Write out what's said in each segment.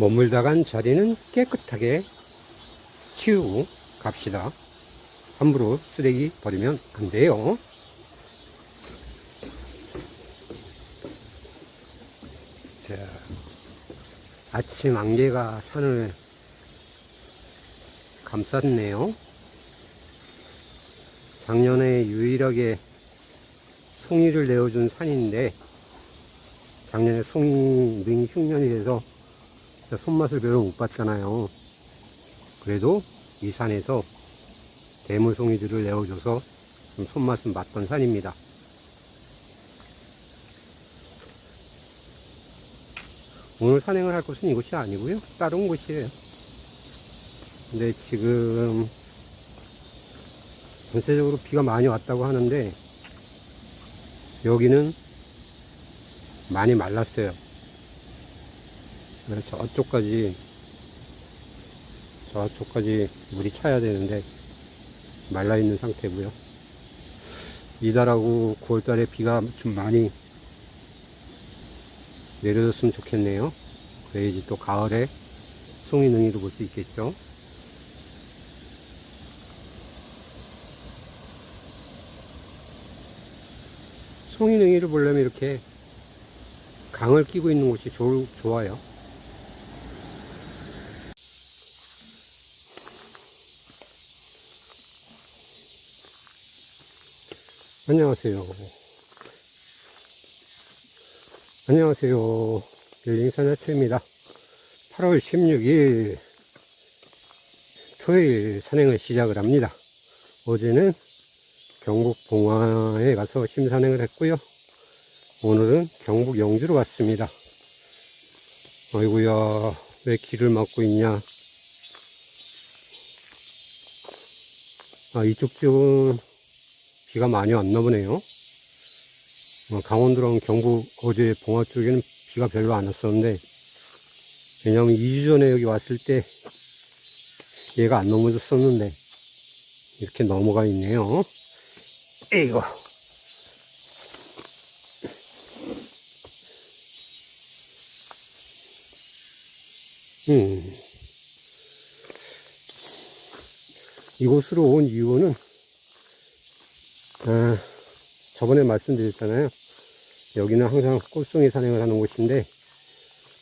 머물다 간 자리는 깨끗하게 치우고 갑시다. 함부로 쓰레기 버리면 안 돼요. 자, 아침 안개가 산을 감쌌네요. 작년에 유일하게 송이를 내어준 산인데 작년에 송이 능이 흉년이 돼서 손맛을 별로 못 봤잖아요. 그래도 이 산에서 대물송이들을 내어줘서 좀 손맛은 맞던 산입니다. 오늘 산행을 할 곳은 이곳이 아니고요. 다른 곳이에요. 근데 지금 전체적으로 비가 많이 왔다고 하는데 여기는 많이 말랐어요. 그래서 저쪽까지 저쪽까지 물이 차야 되는데 말라 있는 상태고요. 이달하고 9월달에 비가 좀 많이 내려졌으면 좋겠네요. 그래야지 또 가을에 송이 능이도 볼 수 있겠죠. 송이 능이를 보려면 이렇게 강을 끼고 있는 곳이 좋, 좋아요. 안녕하세요. 안녕하세요. 릴링산야초입니다. 8월 16일 토요일 산행을 시작을 합니다. 어제는 경북 봉화에 가서 심산행을 했고요. 오늘은 경북 영주로 왔습니다. 아이고야, 왜 길을 막고 있냐. 아, 이쪽 지역은 비가 많이 왔나 보네요. 어, 강원도랑 경북 어제 봉화 쪽에는 비가 별로 안 왔었는데, 왜냐면 2주 전에 여기 왔을 때 얘가 안 넘어졌었는데, 이렇게 넘어가 있네요. 에이고. 음. 이곳으로 온 이유는, 아, 저번에 말씀드렸잖아요. 여기는 항상 꽃송이 산행을 하는 곳인데,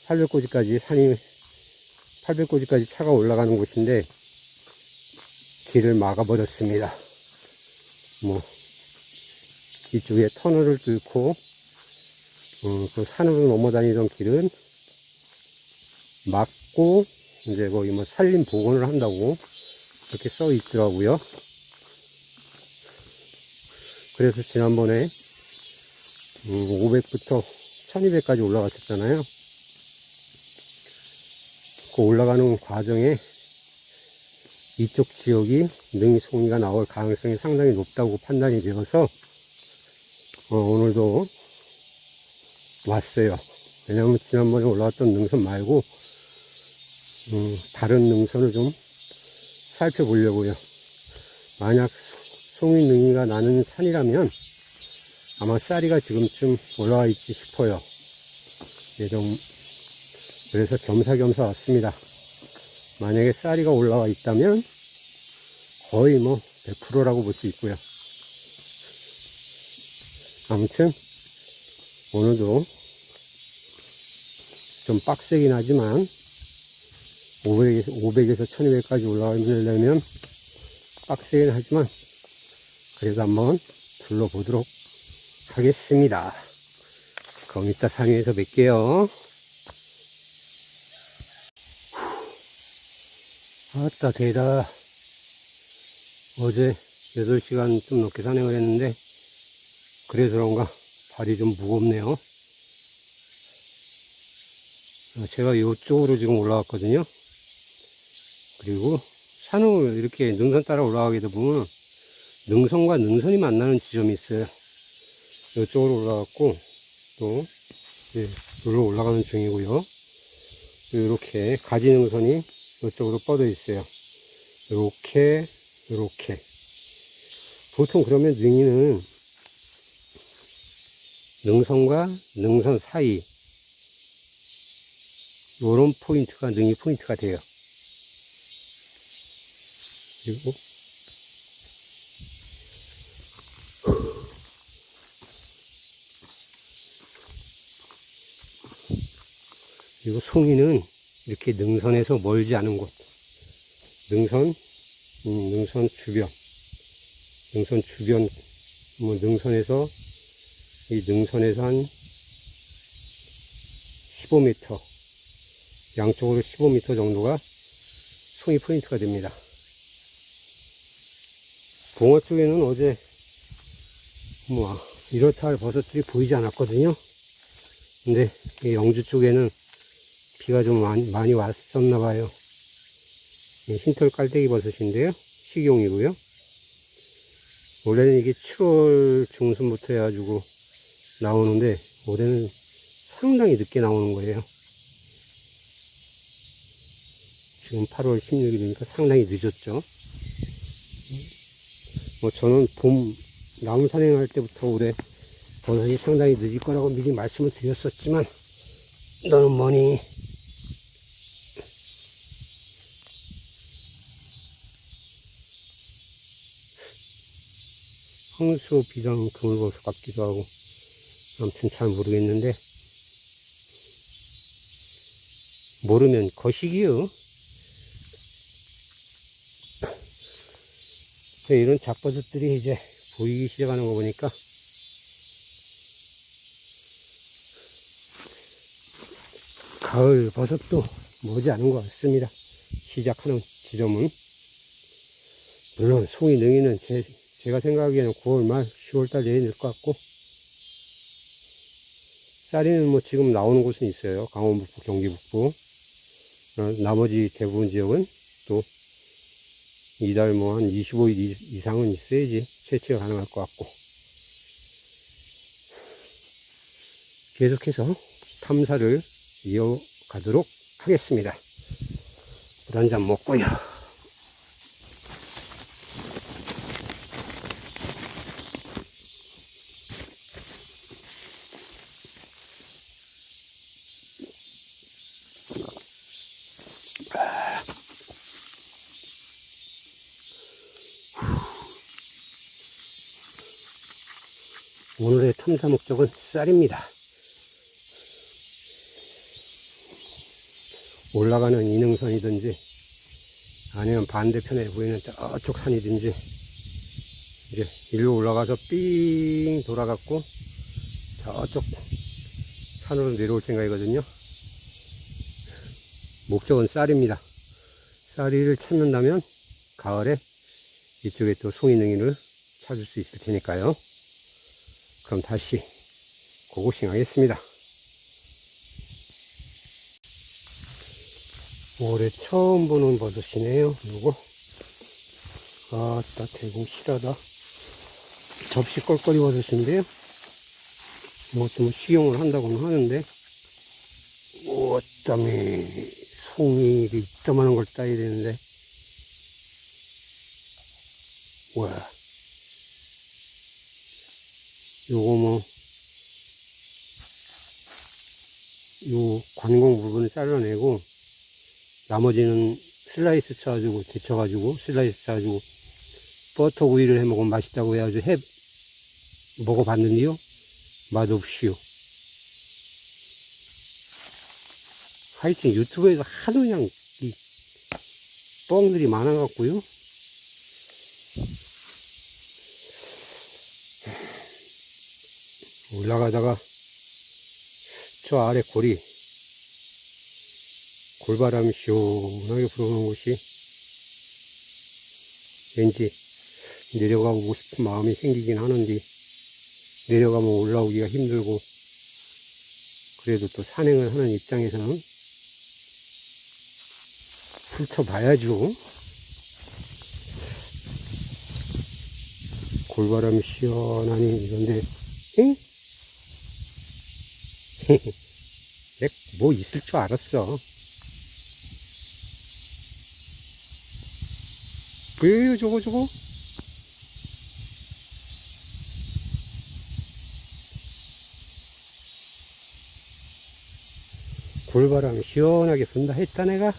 800고지까지 산이, 800고지까지 차가 올라가는 곳인데, 길을 막아버렸습니다. 뭐, 이쪽에 터널을 뚫고, 어, 그 산으로 넘어다니던 길은 막고, 이제 거기 뭐 산림 복원을 한다고 이렇게 써 있더라고요. 그래서 지난번에 500부터 1200까지 올라갔었잖아요. 그 올라가는 과정에 이쪽 지역이 능송이가 나올 가능성이 상당히 높다고 판단이 되어서 어, 오늘도 왔어요. 왜냐하면 지난번에 올라왔던 능선 말고 음, 다른 능선을 좀 살펴보려고요. 만약 송이 능이가 나는 산이라면 아마 쌀이가 지금쯤 올라와 있지 싶어요. 예, 좀 그래서 겸사겸사 왔습니다. 만약에 쌀이가 올라와 있다면 거의 뭐 100%라고 볼 수 있고요. 아무튼 오늘도 좀 빡세긴 하지만 500에서, 500에서 1200까지 올라가려면 빡세긴 하지만 그래도 한번 둘러보도록 하겠습니다. 그럼 이따 산 위에서 뵐게요. 아따 대다 어제 8시간 좀 넘게 산행을 했는데 그래서 그런가 발이 좀 무겁네요 어, 제가 이쪽으로 지금 올라왔거든요 그리고 산을 이렇게 능선 따라 올라가게 되면 능선과 능선이 만나는 지점이 있어요 이쪽으로 올라갔고 또 예, 여기로 올라가는 중이고요 이렇게 가지 능선이 이쪽으로 뻗어 있어요. 이렇게, 이렇게. 보통 그러면 능이는 능선과 능선 사이 요런 포인트가 능이 포인트가 돼요. 그리고 그리고 송이는 이렇게 능선에서 멀지 않은 곳 능선 음, 능선 주변 능선 주변 뭐 능선에서 이 능선에서 한 15m 양쪽으로 15m 정도가 송이 포인트가 됩니다. 봉어 쪽에는 어제 뭐 이렇다 할 버섯들이 보이지 않았거든요. 근데 이 영주 쪽에는 비가 좀 많이, 많이 왔었나 봐요. 이 흰털 깔때기 버섯인데요. 식용이고요. 원래는 이게 7월 중순부터 해가지고 나오는데 올해는 상당히 늦게 나오는 거예요. 지금 8월 16일이니까 상당히 늦었죠. 뭐 저는 봄 나무 산행할 때부터 올해 버섯이 상당히 늦을 거라고 미리 말씀을 드렸었지만 너는 뭐니? 황수 비상 그물버섯 같기도 하고 아무튼 잘 모르겠는데 모르면 거시기요. 이런 잡버섯들이 이제 보이기 시작하는 거 보니까 가을 버섯도 머지않은 것 같습니다. 시작하는 지점은 물론 송이 능이는 제, 제가 생각하기에는 9월 말 10월 달 내에 늘것 같고 쌀이는 뭐 지금 나오는 곳은 있어요. 강원 북부, 경기 북부. 어, 나머지 대부분 지역은 또 이달 뭐 한 25일 이상은 있어야지 채취가 가능할 것 같고 계속해서 탐사를 이어가도록 하겠습니다. 물 한 잔 먹고요. 탐사 목적은 쌀입니다. 올라가는 인흥선이든지 아니면 반대편에 보이는 저쪽 산이든지 이제 일로 올라가서 삥 돌아갔고 저쪽 산으로 내려올 생각이거든요. 목적은 쌀입니다. 쌀이를 찾는다면 가을에 이쪽에 또 송이능이를 찾을 수 있을 테니까요. 그럼 다시 고고싱 하겠습니다. 올해 처음 보는 버섯이네요. 요거. 아따, 대공 실하다. 접시 껄껄이 버섯인데요. 뭐좀 식용을 한다고는 하는데, 어땀에 송이 이따만한 걸 따야 되는데, 와. 요거 뭐, 요 관공 부분을 잘라내고, 나머지는 슬라이스 쳐가지고, 데쳐가지고, 슬라이스 쳐가지고, 버터 구이를 해 먹으면 맛있다고 해가지고 해, 먹어봤는데요. 맛없이요. 하여튼 유튜브에서 하도 그냥, 이, 뻥들이 많아갖고요. 올라가다가 저 아래 고리 골바람이 시원하게 불어오는 곳이 왠지 내려가고 싶은 마음이 생기긴 하는데 내려가면 올라오기가 힘들고 그래도 또 산행을 하는 입장에서는 훑어봐야죠 골바람이 시원하니 이런데 응? 뭐 있을 줄 알았어. 왜요, 저거, 저거? 골바람이 시원하게 분다 했다 내가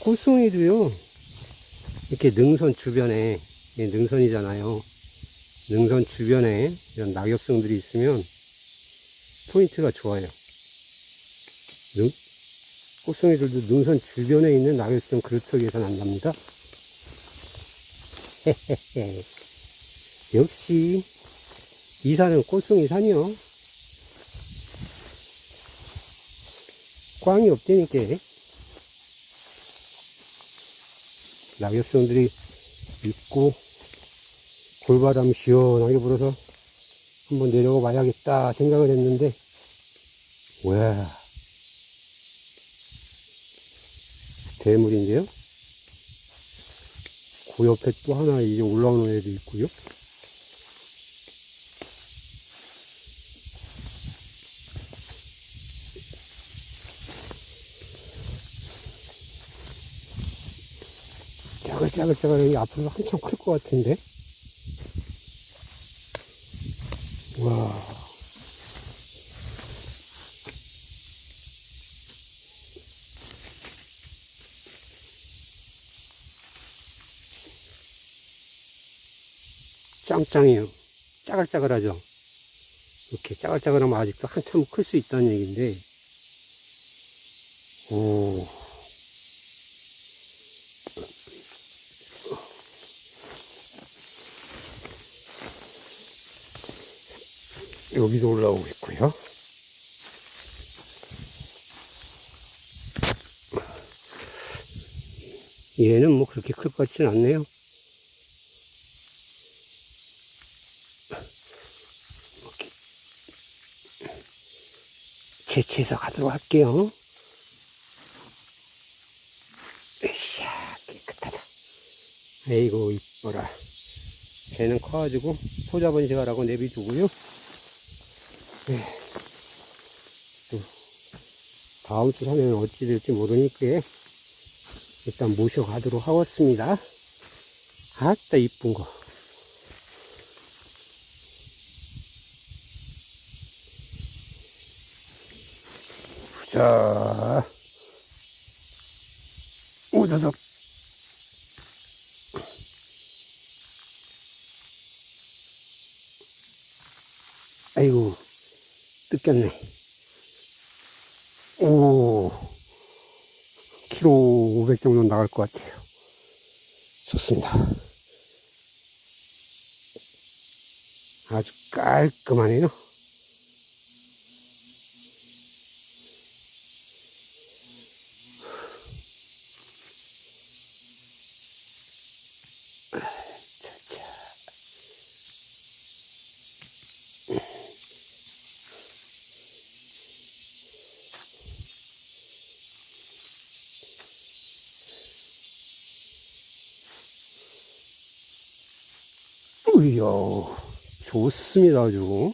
꽃송이도요 이렇게 능선 주변에 능선이잖아요 능선 주변에 이런 낙엽성들이 있으면 포인트가 좋아요 능, 꽃송이들도 능선 주변에 있는 낙엽성 그루터기에서 난답니다 헤헤헤 역시 이 산은 꽃송이 산이요. 꽝이 없다니까. 낙엽성들이 있고, 골바람 시원하게 불어서 한번 내려가 봐야겠다 생각을 했는데, 와 대물인데요? 그 옆에 또 하나 이제 올라오는 애도 있고요. 여기 앞으로 한참 클 것 같은데. 와. 짱짱해요. 짜글짜글하죠. 이렇게 짜글짜글하면 아직도 한참 클 수 있다는 얘기인데. 오. 여기도 올라오고 있고요. 얘는 뭐 그렇게 클 것 같진 않네요. 채취해서 가도록 할게요. 으쌰, 깨끗하다. 아이고, 이뻐라. 쟤는 커가지고 포자 번식하라고 내비두고요. 네. 또 다음 주 산에는 어찌 될지 모르니까 일단 모셔가도록 하겠습니다. 아따 이쁜 거. 자, 우두둑. 아이고, 뜯겼네. 오, 키로 500 정도 나갈 것 같아요. 좋습니다. 아주 깔끔하네요. 이야, 좋습니다, 아주.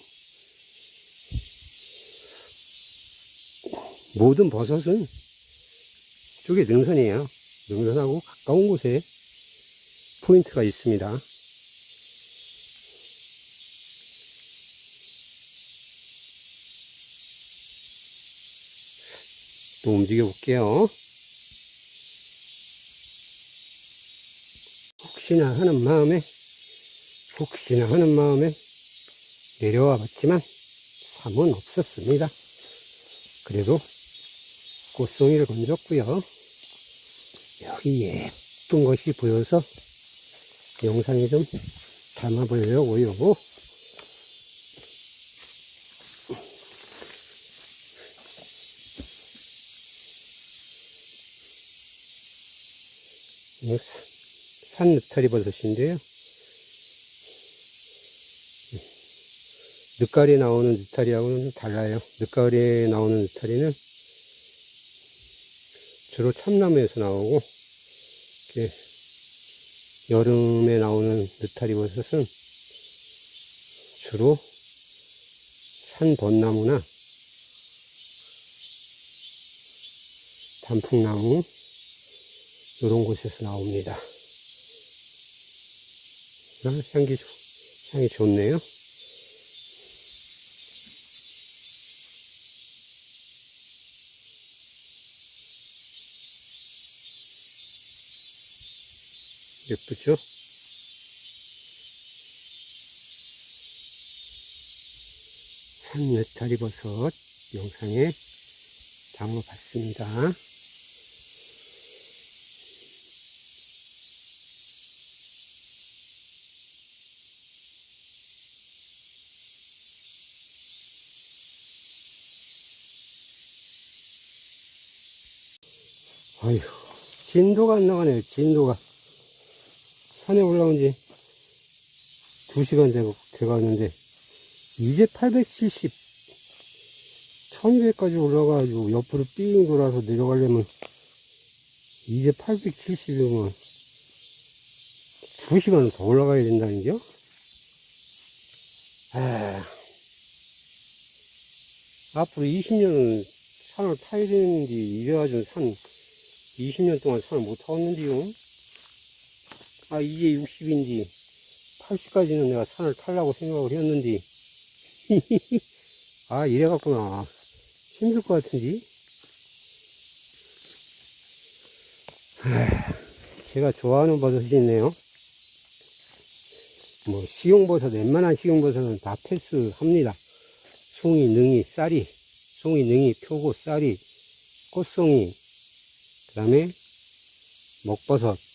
모든 버섯은 이쪽에 능선이에요. 능선하고 가까운 곳에 포인트가 있습니다. 또 움직여 볼게요. 혹시나 하는 마음에 혹시나 하는 마음에 내려와 봤지만 삼은 없었습니다. 그래도 꽃송이를 건졌고요. 여기 예쁜 것이 보여서 영상에 좀 담아 보려고요. 이거 산 느타리 버섯인데요. 늦가을에 나오는 느타리하고는 달라요. 늦가을에 나오는 느타리는 주로 참나무에서 나오고, 여름에 나오는 느타리 버섯은 주로 산 벚나무나 단풍나무 이런 곳에서 나옵니다. 아, 향기 좋, 향이 좋네요. 예쁘죠? 산메타리 버섯 영상에 담아봤습니다. 아휴, 진도가 안 나가네요, 진도가. 산에 올라온 지 2시간 되고, 돼가는데, 이제 870, 1200까지 올라가가지고, 옆으로 삥 돌아서 내려가려면, 이제 870이면, 2시간은 더 올라가야 된다는겨? 아, 앞으로 20년은 산을 타야 되는데, 이래가지고 산, 20년 동안 산을 못 타왔는데요. 아, 이제 60인지 80까지는 내가 산을 타려고 생각을 했는데. 아, 이래갖구나. 힘들 것 같은데. 하, 제가 좋아하는 버섯이 있네요. 뭐, 식용버섯, 웬만한 식용버섯은 다 패스합니다. 송이, 능이, 쌀이, 송이, 능이, 표고, 쌀이, 꽃송이, 그 다음에 먹버섯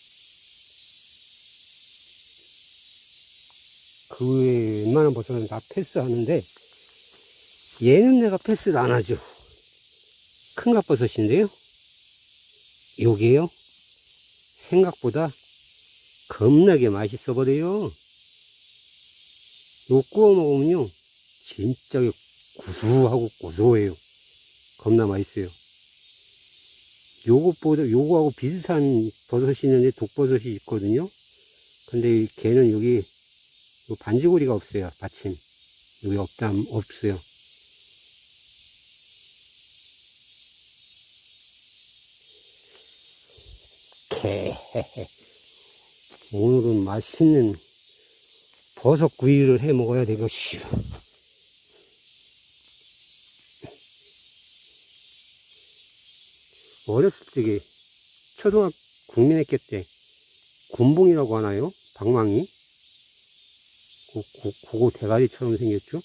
그 웬만한 버섯은 다 패스하는데 얘는 내가 패스를 안 하죠. 큰갑 버섯인데요. 요게요. 생각보다 겁나게 맛있어 버려요. 요 구워 먹으면요. 진짜 구수하고 고소해요. 겁나 맛있어요. 요것보다, 요거하고 비슷한 버섯이 있는데 독버섯이 있거든요. 근데 걔는 여기 요 반지구리가 없어요. 받침. 여기 없다, 없어요. 개. 오늘은 맛있는 버섯 구이를 해 먹어야 되겠슈. 어렸을 적에 초등학 국민학교 때 군봉이라고 하나요? 방망이? 그, 그, 그거 대가리처럼 생겼죠?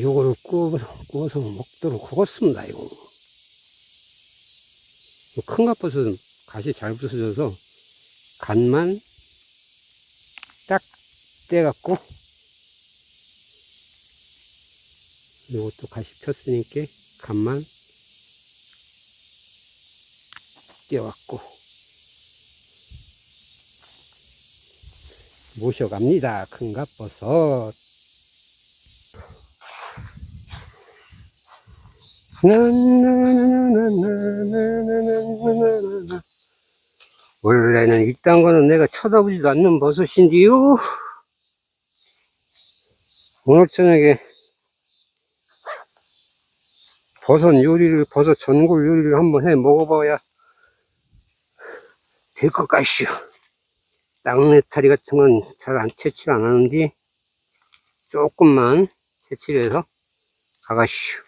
요거를 구워서, 구워서 먹도록 하겠습니다, 이거. 큰 갓버섯은 갓이 잘 부서져서 간만 딱 떼갖고 이것도 가시 폈으니까 간만 뛰어왔고 모셔갑니다. 큰갑 버섯 원래는 이딴 거는 내가 쳐다보지도 않는 버섯인데요. 오늘 저녁에 버섯 요리를, 버섯 전골 요리를 한번 해 먹어봐야 될 것 같슈. 땅내타리 같은 건 잘 안 채취를 안 하는데 조금만 채취를 해서 가가슈.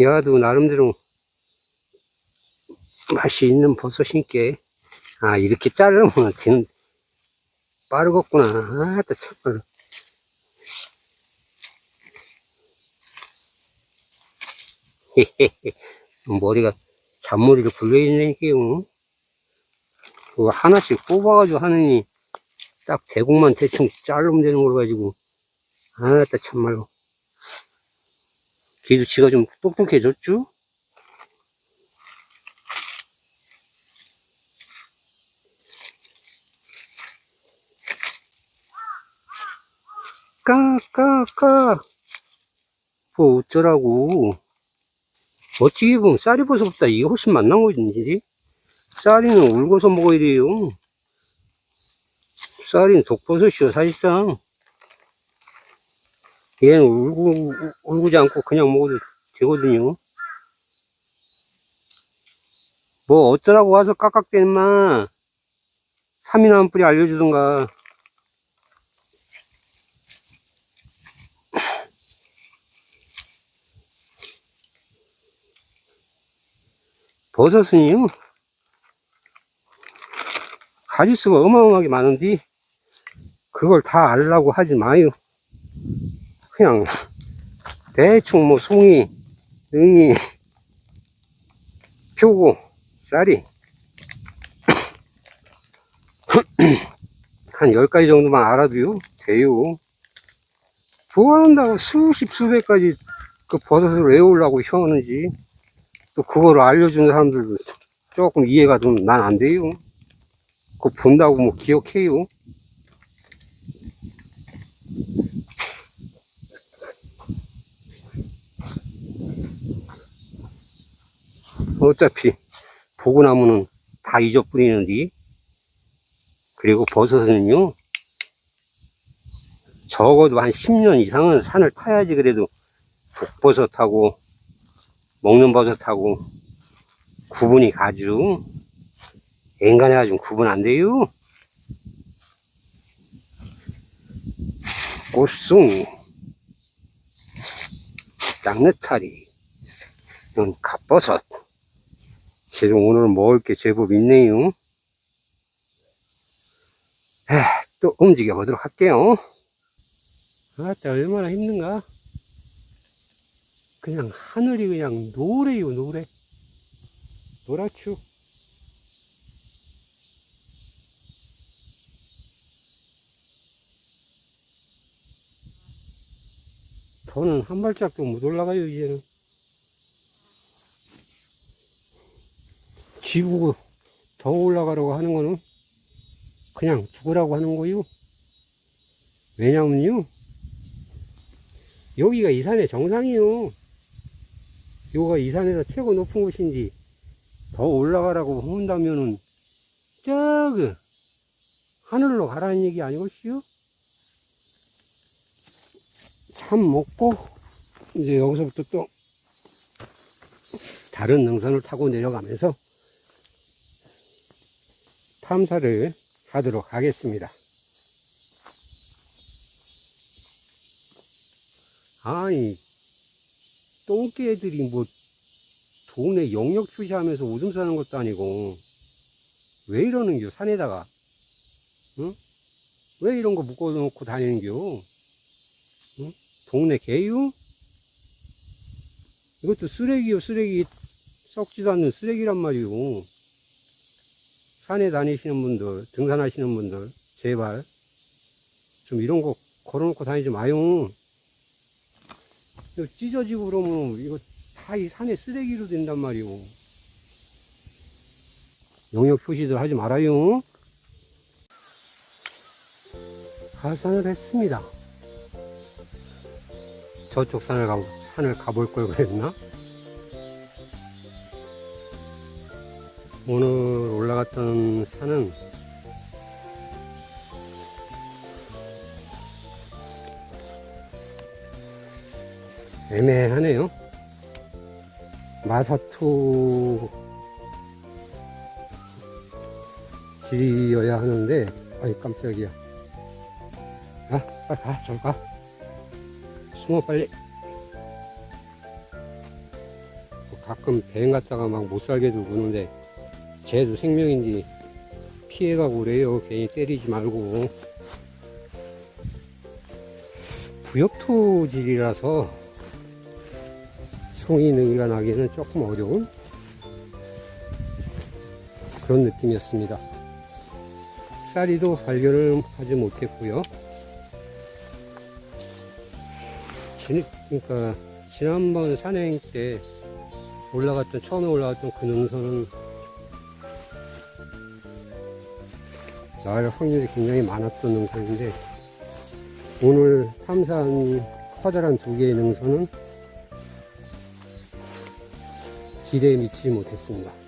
야도 나름대로 맛이 있는 버섯인게 아 이렇게 자르면 되는 빠르겠구나. 아따 참말로 머리가 잔머리를 굴려있네요 그거 하나씩 뽑아가지고 하느니 딱 대공만 대충 자르면 되는 걸 가지고. 아따 참말로. 걔도 지가 좀 똑똑해졌죠? 까, 까, 까. 뭐 어쩌라고. 어찌 보면 쌀이 버섯보다 이게 훨씬 맛난 거지. 쌀이는 울고서 먹어야 돼요. 쌀이는 독버섯이요, 사실상. 얘는 울고, 울고지 않고 그냥 먹어도 되거든요. 뭐 어쩌라고 와서 깍깍대 인마 삼이나무 뿌리 알려주던가 버섯은요 가지수가 어마어마하게 많은데 그걸 다 알라고 하지 마요. 그냥 대충 뭐 송이 능이 표고 쌀이 한 10가지 정도만 알아도요 돼요. 좋아한다고 수십 수백 가지 그 버섯을 외우려고 혀는지 또 그거를 알려주는 사람들도 조금 이해가 좀 난 안 돼요. 그거 본다고 뭐 기억해요? 어차피 보고나무는 다 잊어버리는데. 그리고 버섯은요 적어도 한 10년 이상은 산을 타야지 그래도 독버섯하고 먹는 버섯하고 구분이 가죠 인간에 가지고 구분 안 돼요 꽃송이 양내타리 이건 갓버섯 그래도 오늘 먹을 게 제법 있네요. 에, 또 움직여 보도록 할게요. 아따, 얼마나 힘든가? 그냥 하늘이 그냥 노래요, 노래. 노랗죠. 저는 한 발짝도 못 올라가요, 이제는. 지우고 더 올라가려고 하는 거는 그냥 죽으라고 하는 거요. 왜냐면요. 여기가 이 산의 정상이요. 여기가 이 산에서 최고 높은 곳인지 더 올라가라고 한다면은 저그 하늘로 가라는 얘기 아니겠어요? 참 먹고 이제 여기서부터 또 다른 능선을 타고 내려가면서 탐사를 하도록 하겠습니다. 아니, 똥개들이 뭐, 동네 영역 표시하면서 오줌 싸는 것도 아니고, 왜 이러는겨, 산에다가? 응? 왜 이런 거 묶어놓고 다니는겨? 응? 동네 개유? 이것도 쓰레기요, 쓰레기. 썩지도 않는 쓰레기란 말이오. 산에 다니시는 분들, 등산하시는 분들, 제발 좀 이런 거 걸어놓고 다니지 마요. 이거 찢어지고 그러면 이거 다 이 산에 쓰레기로 된단 말이오. 영역 표시들 하지 말아요. 하산을 했습니다. 저쪽 산을 가, 산을 가볼 걸 그랬나? 오늘 올라갔던 산은 애매하네요. 마사토 길이어야 하는데, 아이 깜짝이야. 아, 빨리 가, 저리 가. 숨어 빨리. 가끔 뱅 갔다가 막 못 살게 두고 그러는데 쟤도 생명인지 피해가고 그래요. 괜히 때리지 말고. 부엽토질이라서 송이 능이가 나기는 조금 어려운 그런 느낌이었습니다. 쌀이도 발견을 하지 못했고요. 지, 그러니까 지난번 산행 때 올라갔던 처음에 올라갔던 그 능선은 나을 확률이 굉장히 많았던 능선인데 오늘 탐사한 커다란 두 개의 능선은 기대에 미치지 못했습니다.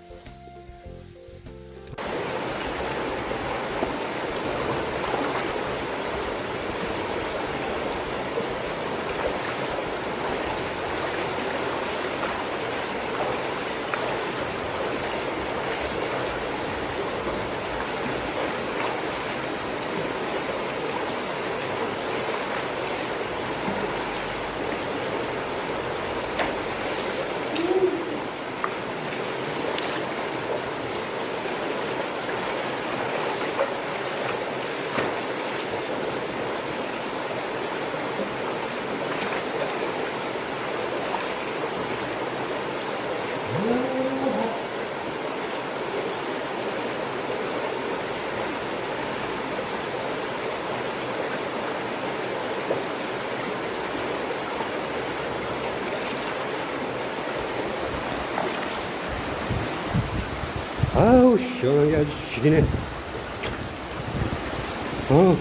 아우, 시원하게 아주 죽이네. 어,